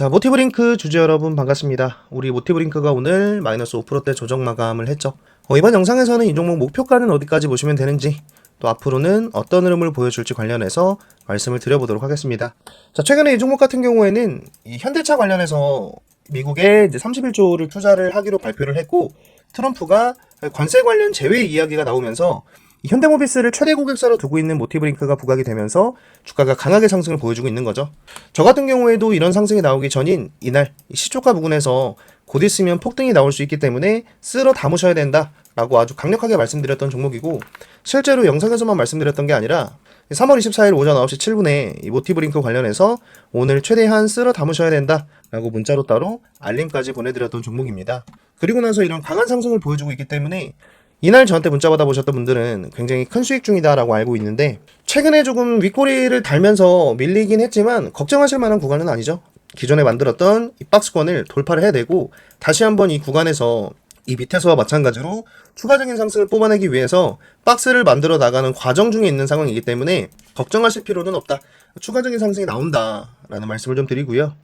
자, 모티브링크 주주 여러분 반갑습니다. 우리 모티브링크가 오늘 마이너스 5%대 조정 마감을 했죠. 어, 이번 영상에서는 이 종목 목표가는 어디까지 보시면 되는지, 또 앞으로는 어떤 흐름을 보여줄지 관련해서 말씀을 드려보도록 하겠습니다. 자, 최근에 이 종목 같은 경우에는 이 현대차 관련해서 미국에 이제 31조를 투자를 하기로 발표를 했고, 트럼프가 관세 관련 제외 이야기가 나오면서 이 현대모비스를 최대 고객사로 두고 있는 모티브링크가 부각이 되면서 주가가 강하게 상승을 보여주고 있는 거죠. 저 같은 경우에도 이런 상승이 나오기 전인 이날 이 시초가 부근에서 곧 있으면 폭등이 나올 수 있기 때문에 쓸어 담으셔야 된다 라고 아주 강력하게 말씀드렸던 종목이고 실제로 영상에서만 말씀드렸던 게 아니라 3월 24일 오전 9시 7분에 이 모티브링크 관련해서 오늘 최대한 쓸어 담으셔야 된다 라고 문자로 따로 알림까지 보내드렸던 종목입니다. 그리고 나서 이런 강한 상승을 보여주고 있기 때문에 이날 저한테 문자 받아보셨던 분들은 굉장히 큰 수익 중이다라고 알고 있는데 최근에 조금 윗꼬리를 달면서 밀리긴 했지만 걱정하실 만한 구간은 아니죠. 기존에 만들었던 이 박스권을 돌파를 해내고 다시 한번 이 구간에서 이 밑에서와 마찬가지로 추가적인 상승을 뽑아내기 위해서 박스를 만들어 나가는 과정 중에 있는 상황이기 때문에 걱정하실 필요는 없다. 추가적인 상승이 나온다라는 말씀을 좀 드리고요.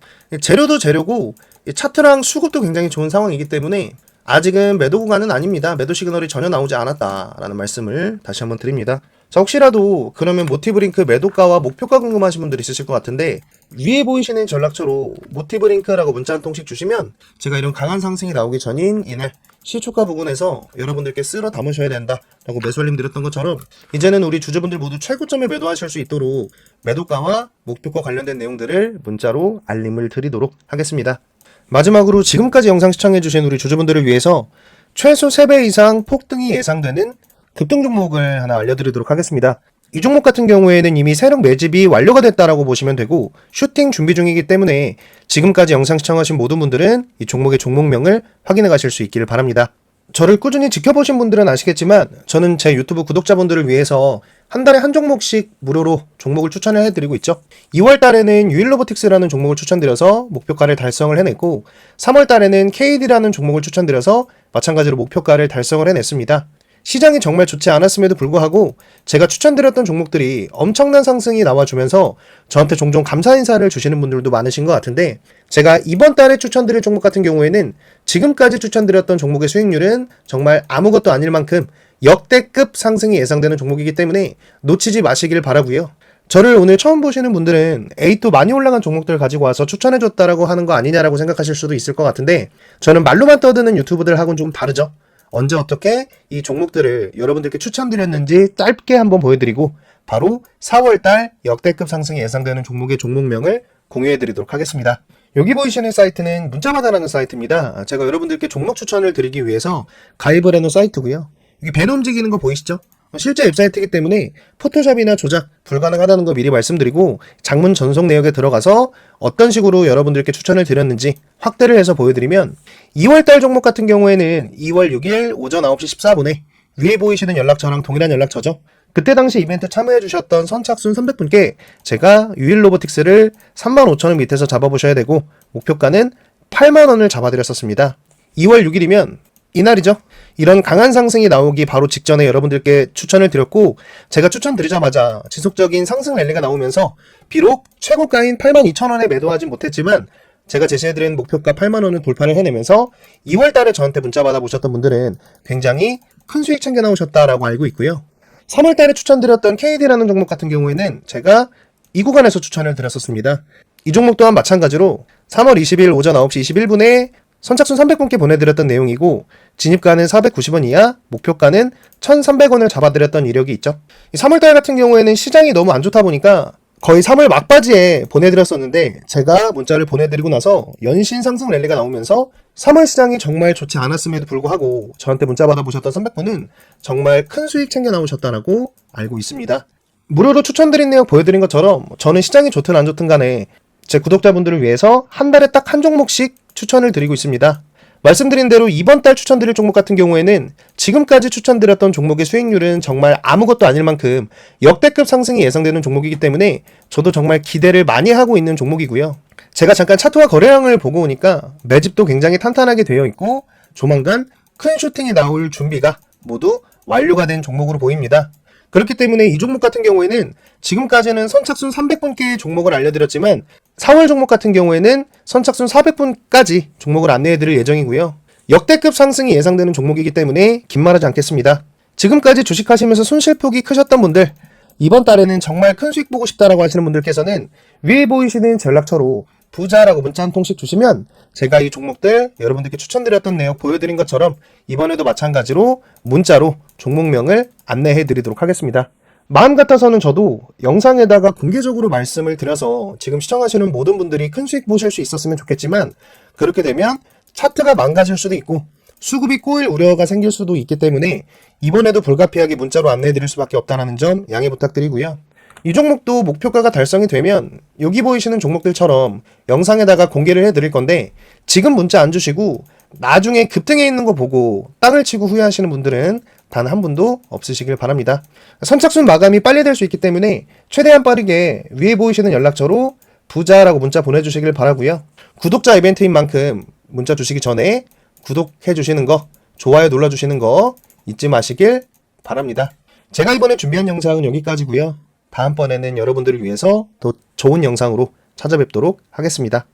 재료도 재료고 이 차트랑 수급도 굉장히 좋은 상황이기 때문에 아직은 매도 구간은 아닙니다. 매도 시그널이 전혀 나오지 않았다라는 말씀을 다시 한번 드립니다. 자, 혹시라도 그러면 모티브링크 매도가와 목표가 궁금하신 분들 있으실 것 같은데 위에 보이시는 전략처로 모티브링크라고 문자 한 통씩 주시면 제가 이런 강한 상승이 나오기 전인 이날 시초가 부근에서 여러분들께 쓸어 담으셔야 된다라고 매수 알림 드렸던 것처럼 이제는 우리 주주분들 모두 최고점에 매도하실 수 있도록 매도가와 목표가 관련된 내용들을 문자로 알림을 드리도록 하겠습니다. 마지막으로 지금까지 영상 시청해주신 우리 주주분들을 위해서 최소 3배 이상 폭등이 예상되는 급등 종목을 하나 알려드리도록 하겠습니다. 이 종목 같은 경우에는 이미 세력 매집이 완료가 됐다라고 보시면 되고 슈팅 준비 중이기 때문에 지금까지 영상 시청하신 모든 분들은 이 종목의 종목명을 확인해 가실 수 있기를 바랍니다. 저를 꾸준히 지켜보신 분들은 아시겠지만 저는 제 유튜브 구독자분들을 위해서 한 달에 한 종목씩 무료로 종목을 추천을 해드리고 있죠. 2월 달에는 유일로보틱스라는 종목을 추천드려서 목표가를 달성을 해냈고 3월 달에는 KD라는 종목을 추천드려서 마찬가지로 목표가를 달성을 해냈습니다. 시장이 정말 좋지 않았음에도 불구하고 제가 추천드렸던 종목들이 엄청난 상승이 나와주면서 저한테 종종 감사 인사를 주시는 분들도 많으신 것 같은데 제가 이번 달에 추천드릴 종목 같은 경우에는 지금까지 추천드렸던 종목의 수익률은 정말 아무것도 아닐 만큼 역대급 상승이 예상되는 종목이기 때문에 놓치지 마시길 바라고요. 저를 오늘 처음 보시는 분들은 에이또 많이 올라간 종목들 가지고 와서 추천해줬다라고 하는 거 아니냐라고 생각하실 수도 있을 것 같은데 저는 말로만 떠드는 유튜브들하고는 좀 다르죠. 언제 어떻게 이 종목들을 여러분들께 추천드렸는지 짧게 한번 보여드리고 바로 4월달 역대급 상승이 예상되는 종목의 종목명을 공유해드리도록 하겠습니다. 여기 보이시는 사이트는 문자마다라는 사이트입니다. 제가 여러분들께 종목 추천을 드리기 위해서 가입을 해놓은 사이트고요. 여기 배너 움직이는 거 보이시죠? 실제 웹사이트이기 때문에 포토샵이나 조작 불가능하다는 거 미리 말씀드리고 장문 전송 내역에 들어가서 어떤 식으로 여러분들께 추천을 드렸는지 확대를 해서 보여드리면 2월달 종목 같은 경우에는 2월 6일 오전 9시 14분에 위에 보이시는 연락처랑 동일한 연락처죠. 그때 당시 이벤트 참여해 주셨던 선착순 300분께 제가 유일 로보틱스를 35,000원 밑에서 잡아보셔야 되고 목표가는 8만원을 잡아드렸었습니다. 2월 6일이면 이날이죠. 이런 강한 상승이 나오기 바로 직전에 여러분들께 추천을 드렸고 제가 추천드리자마자 지속적인 상승 랠리가 나오면서 비록 최고가인 82,000원에 매도하진 못했지만 제가 제시해드린 목표가 8만원을 돌파를 해내면서 2월 달에 저한테 문자 받아보셨던 분들은 굉장히 큰 수익 챙겨 나오셨다라고 알고 있고요. 3월 달에 추천드렸던 KD라는 종목 같은 경우에는 제가 이 구간에서 추천을 드렸었습니다. 이 종목 또한 마찬가지로 3월 20일 오전 9시 21분에 선착순 300분께 보내드렸던 내용이고 진입가는 490원 이하, 목표가는 1,300원을 잡아드렸던 이력이 있죠. 3월달 같은 경우에는 시장이 너무 안 좋다 보니까 거의 3월 막바지에 보내드렸었는데 제가 문자를 보내드리고 나서 연신 상승 랠리가 나오면서 3월 시장이 정말 좋지 않았음에도 불구하고 저한테 문자 받아보셨던 300분은 정말 큰 수익 챙겨 나오셨다라고 알고 있습니다. 무료로 추천드린 내용 보여드린 것처럼 저는 시장이 좋든 안 좋든 간에 제 구독자분들을 위해서 한 달에 딱 한 종목씩 추천을 드리고 있습니다. 말씀드린 대로 이번 달 추천드릴 종목 같은 경우에는 지금까지 추천드렸던 종목의 수익률은 정말 아무것도 아닐 만큼 역대급 상승이 예상되는 종목이기 때문에 저도 정말 기대를 많이 하고 있는 종목이고요. 제가 잠깐 차트와 거래량을 보고 오니까 매집도 굉장히 탄탄하게 되어 있고 조만간 큰 슈팅이 나올 준비가 모두 완료가 된 종목으로 보입니다. 그렇기 때문에 이 종목 같은 경우에는 지금까지는 선착순 300분께 종목을 알려드렸지만 4월 종목 같은 경우에는 선착순 400분까지 종목을 안내해드릴 예정이고요. 역대급 상승이 예상되는 종목이기 때문에 긴 말하지 않겠습니다. 지금까지 주식하시면서 손실폭이 크셨던 분들 이번 달에는 정말 큰 수익 보고 싶다라고 하시는 분들께서는 위에 보이시는 전락처로 부자라고 문자 한 통씩 주시면 제가 이 종목들 여러분들께 추천드렸던 내용 보여드린 것처럼 이번에도 마찬가지로 문자로 종목명을 안내해 드리도록 하겠습니다. 마음 같아서는 저도 영상에다가 공개적으로 말씀을 드려서 지금 시청하시는 모든 분들이 큰 수익 보실 수 있었으면 좋겠지만 그렇게 되면 차트가 망가질 수도 있고 수급이 꼬일 우려가 생길 수도 있기 때문에 이번에도 불가피하게 문자로 안내해 드릴 수밖에 없다는 점 양해 부탁드리고요. 이 종목도 목표가가 달성이 되면 여기 보이시는 종목들처럼 영상에다가 공개를 해 드릴 건데 지금 문자 안 주시고 나중에 급등해 있는 거 보고 땅을 치고 후회하시는 분들은 단 한 분도 없으시길 바랍니다. 선착순 마감이 빨리 될 수 있기 때문에 최대한 빠르게 위에 보이시는 연락처로 부자라고 문자 보내주시길 바라고요. 구독자 이벤트인 만큼 문자 주시기 전에 구독해 주시는 거, 좋아요 눌러 주시는 거 잊지 마시길 바랍니다. 제가 이번에 준비한 영상은 여기까지고요. 다음번에는 여러분들을 위해서 더 좋은 영상으로 찾아뵙도록 하겠습니다.